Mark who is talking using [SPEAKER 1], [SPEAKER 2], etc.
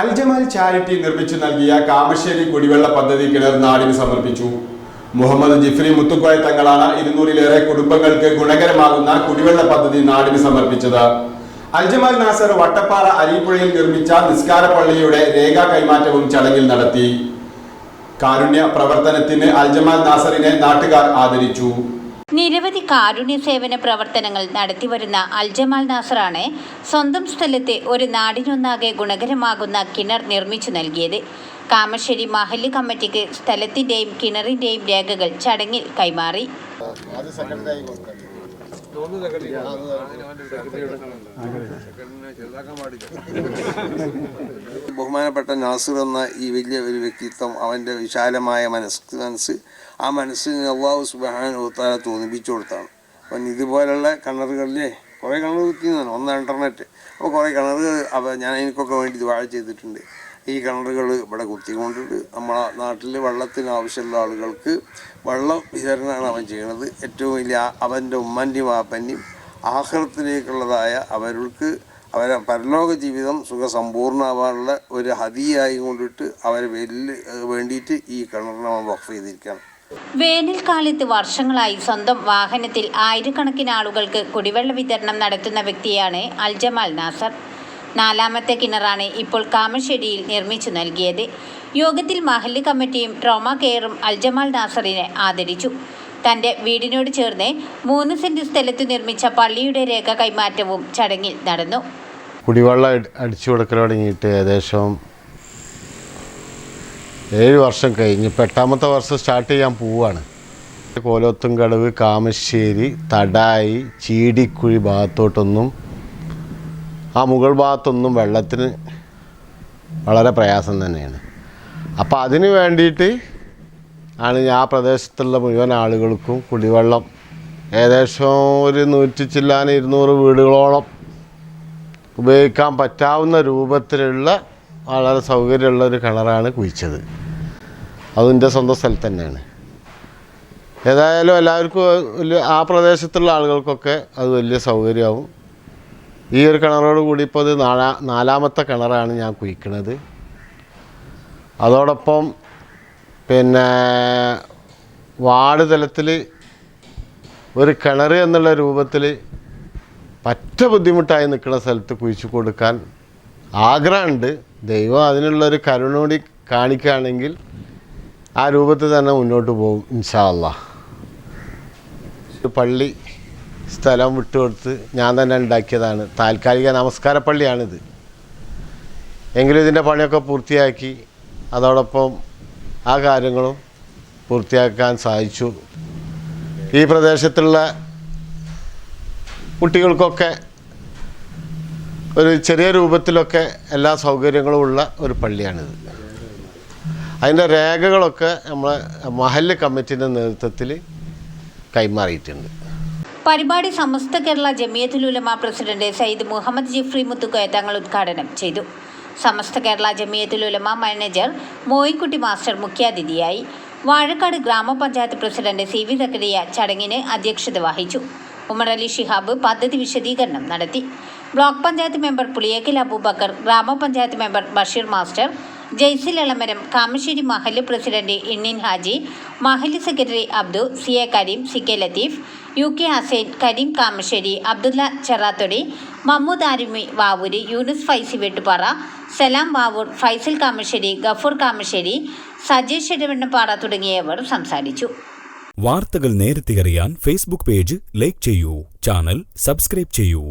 [SPEAKER 1] Al Jamal charity നിർമ്മിച്ചു നൽകിയ കാമശ്ശേരി കുടിവെള്ള പദ്ധതി കിണർ നാടിന് സമർപ്പിച്ചു. മുഹമ്മദ് ജിഫ്രി മുത്തുക്കോയ തങ്ങളാണ് ഇരുന്നൂറിലേറെ കുടുംബങ്ങൾക്ക് ഗുണകരമാകുന്ന കുടിവെള്ള പദ്ധതി നാടിന് സമർപ്പിച്ചത്. അൽജമാൽ നാസർ വട്ടപ്പാറ അരീപ്പുഴയിൽ നിർമ്മിച്ച നിസ്കാര പള്ളിയുടെ രേഖാ കൈമാറ്റവും ചടങ്ങിൽ നടത്തി. കാരുണ്യ പ്രവർത്തനത്തിന് അൽജമാൽ നാസറിനെ നാട്ടുകാർ ആദരിച്ചു.
[SPEAKER 2] നിരവധി കാരുണ്യ സേവന പ്രവർത്തനങ്ങൾ നടത്തിവരുന്ന അൽജമാൽ നാസറാണ് സ്വന്തം സ്ഥലത്തെ ഒരു നാടിനൊന്നാകെ ഗുണകരമാകുന്ന കിണർ നിർമ്മിച്ചു നൽകിയത്. കാമശ്ശേരി മഹല്ല് കമ്മിറ്റിക്ക് സ്ഥലത്തിന്റെയും കിണറിന്റെയും രേഖകൾ ചടങ്ങിൽ കൈമാറി.
[SPEAKER 3] ബഹുമാനപ്പെട്ട നാസിർ എന്ന ഈ വലിയ ഒരു വ്യക്തിത്വം അവന്റെ വിശാലമായ മനസ്സ് മനസ്സ് ആ മനസ്സിന് അള്ളാഹു സുബാനുത്താല തോന്നിപ്പിച്ചു കൊടുത്താണ്. അപ്പം ഇതുപോലുള്ള കിണറുകളിലെ കുറേ കിണർ കുത്തിയതാണ് ഒന്ന് ഇന്റർനെറ്റ് അപ്പോൾ കുറേ കിണറുകൾ അവ ഞാൻ എനിക്കൊക്കെ വേണ്ടി വാഴ ചെയ്തിട്ടുണ്ട്. ഈ കിണറുകൾ ഇവിടെ കുത്തിക്കൊണ്ടിട്ട് നമ്മളെ നാട്ടിൽ വെള്ളത്തിന് ആവശ്യമുള്ള ആളുകൾക്ക് വെള്ളം വിതരണമാണ് അവൻ ചെയ്യുന്നത് ഏറ്റവും വലിയ അവന്റെ ഉമ്മന്റെയും വാപ്പന്റെയും ആഹൃത്തിലേക്കുള്ളതായ അവർക്ക് അവരെ പരലോക ജീവിതം സുഖസമ്പൂർണമാവാനുള്ള ഒരു ഹതിയായി കൊണ്ടിട്ട് അവരെ വെല്ല് വേണ്ടിയിട്ട് ഈ കിണറിനെ വഖഫ് ചെയ്തിരിക്കുകയാണ്.
[SPEAKER 2] വേനൽക്കാലത്ത് വർഷങ്ങളായി സ്വന്തം വാഹനത്തിൽ ആയിരക്കണക്കിന് ആളുകൾക്ക് കുടിവെള്ള വിതരണം നടത്തുന്ന വ്യക്തിയാണ് അൽജമാൽ നാസർ. നാലാമത്തെ കിണറാണ് ഇപ്പോൾ കാമശ്ശേരിയിൽ നിർമ്മിച്ചു നൽകിയത്. യോഗത്തിൽ മഹല്ല് കമ്മിറ്റിയും ട്രോമ കെയറും അൽജമാൽ നാസറിനെ ആദരിച്ചു. തന്റെ വീടിനോട് ചേർന്ന് മൂന്ന് സെന്റ് സ്ഥലത്ത് നിർമ്മിച്ച പള്ളിയുടെ രേഖ കൈമാറ്റവും ചടങ്ങിൽ നടന്നു.
[SPEAKER 4] കുടിവെള്ളം അടി- അടിച്ചു കൊടുക്കൽ തുടങ്ങിയിട്ട് ഏകദേശം ഏഴ് വർഷം കഴിഞ്ഞ് എട്ടാമത്തെ വർഷം സ്റ്റാർട്ട് ചെയ്യാൻ പോവുകയാണ് കോലോത്തും കടവ് കാമശ്ശേരി തടായി ചീടിക്കുഴി ഭാഗത്തോട്ടൊന്നും ആ മുകൾ ഭാഗത്തൊന്നും വെള്ളത്തിന് വളരെ പ്രയാസം തന്നെയാണ്. അപ്പോൾ അതിന് വേണ്ടിയിട്ട് ആണ് ആ പ്രദേശത്തുള്ള മുഴുവൻ ആളുകൾക്കും കുടിവെള്ളം ഏകദേശം ഒരു നൂറ്റി ചില്ലാൻ ഇരുന്നൂറ് വീടുകളോളം ഉപയോഗിക്കാൻ പറ്റാവുന്ന രൂപത്തിലുള്ള വളരെ സൗകര്യമുള്ള ഒരു കിണറാണ് കുഴിച്ചത്. അതിന്റെ സ്വന്തം സ്ഥലത്ത് തന്നെയാണ്. ഏതായാലും എല്ലാവർക്കും ആ പ്രദേശത്തുള്ള ആളുകൾക്കൊക്കെ അത് വലിയ സൗകര്യമാവും. ഈ ഒരു കിണറോട് കൂടി ഇപ്പോൾ ഇത് നാലാ നാലാമത്തെ കിണറാണ് ഞാൻ കുഴിക്കുന്നത് അതോടൊപ്പം പിന്നെ വാർഡ് തലത്തിൽ ഒരു കിണർ എന്നുള്ള രൂപത്തിൽ പറ്റ ബുദ്ധിമുട്ടായി നിൽക്കുന്ന സ്ഥലത്ത് കുഴിച്ചു കൊടുക്കാൻ ആഗ്രഹമുണ്ട്. ദൈവം അതിനുള്ളൊരു കരുണോടി കാണിക്കുകയാണെങ്കിൽ ആ രൂപത്തിൽ തന്നെ മുന്നോട്ട് പോകും ഇൻഷാല്ല പള്ളി സ്ഥലം വിട്ടുകൊടുത്ത് ഞാൻ തന്നെ ഉണ്ടാക്കിയതാണ്. താൽക്കാലിക നമസ്കാര പള്ളിയാണിത്. എങ്കിലും ഇതിന്റെ പണിയൊക്കെ പൂർത്തിയാക്കി അതോടൊപ്പം ആ കാര്യങ്ങളും പൂർത്തിയാക്കാൻ സാധിച്ചു. ഈ പ്രദേശത്തുള്ള കുട്ടികൾക്കൊക്കെ ഒരു ചെറിയ രൂപത്തിലൊക്കെ എല്ലാ സൗകര്യങ്ങളും ഉള്ള ഒരു പള്ളിയാണിത്. അതിന്റെ രേഖകളൊക്കെ നമ്മൾ മഹല്ല് കമ്മിറ്റിന്റെ നേതൃത്വത്തിൽ കൈമാറിയിട്ടുണ്ട്.
[SPEAKER 2] പരിപാടി സമസ്ത കേരള ജമിയത്തുലുലമ പ്രസിഡന്റ് സയ്യിദ് മുഹമ്മദ് ജിഫ്രി മുത്തുക്കോയ തങ്ങൾ ഉദ്ഘാടനം ചെയ്തു. സമസ്ത കേരള ജമിയത്തുലുലമ മാനേജർ മോയിക്കുട്ടി മാസ്റ്റർ മുഖ്യാതിഥിയായി വാഴക്കാട് ഗ്രാമപഞ്ചായത്ത് പ്രസിഡന്റ് സി വി സക്കരിയ ചടങ്ങിന് അധ്യക്ഷത വഹിച്ചു. ഉമർ അലി ഷിഹാബ് പദ്ധതി വിശദീകരണം നടത്തി. Block panchayat member Puliyekkal Abubakar gramapanchayat member Basheer master Jaisil Elamaram Kamassery mahallu president Inni Haji mahallu secretary Abdu C A Kareem C K Latheef U K Hussain Kareem Kamassery Abdulla Cherathodi Mammood Arumi Vavoor Yunus Faizy Vettupara Salam Vavoor Faisal Kamassery Gafoor Kamassery Sajesh Edavannappara തുടങ്ങിയവർ സംസാരിച്ചു.
[SPEAKER 5] വാർത്തകൾ നേരത്തെ അറിയാൻ Facebook page like ചെയ്യൂ channel subscribe ചെയ്യൂ.